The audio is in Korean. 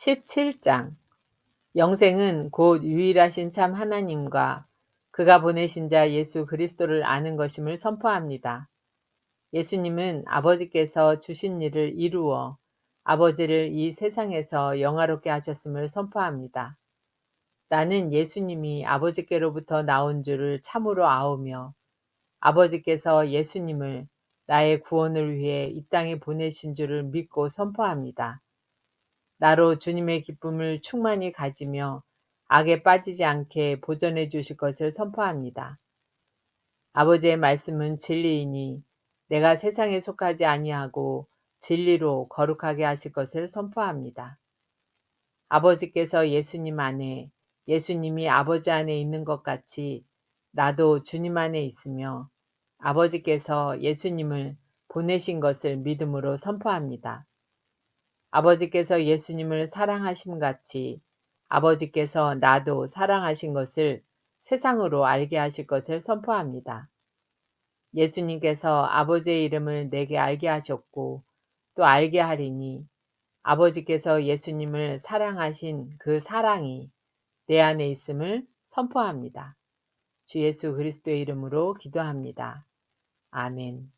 17장 영생은 곧 유일하신 참 하나님과 그가 보내신 자 예수 그리스도를 아는 것임을 선포합니다. 예수님은 아버지께서 주신 일을 이루어 아버지를 이 세상에서 영화롭게 하셨음을 선포합니다. 나는 예수님이 아버지께로부터 나온 줄을 참으로 아오며 아버지께서 예수님을 나의 구원을 위해 이 땅에 보내신 줄을 믿고 선포합니다. 나로 주님의 기쁨을 충만히 가지며 악에 빠지지 않게 보존해 주실 것을 선포합니다. 아버지의 말씀은 진리이니 내가 세상에 속하지 아니하고 진리로 거룩하게 하실 것을 선포합니다. 아버지께서 예수님 안에 예수님이 아버지 안에 있는 것 같이 나도 주님 안에 있으며 아버지께서 예수님을 보내신 것을 믿음으로 선포합니다. 아버지께서 예수님을 사랑하심 같이 아버지께서 나도 사랑하신 것을 세상으로 알게 하실 것을 선포합니다. 예수님께서 아버지의 이름을 내게 알게 하셨고 또 알게 하리니 아버지께서 예수님을 사랑하신 그 사랑이 내 안에 있음을 선포합니다. 주 예수 그리스도의 이름으로 기도합니다. 아멘.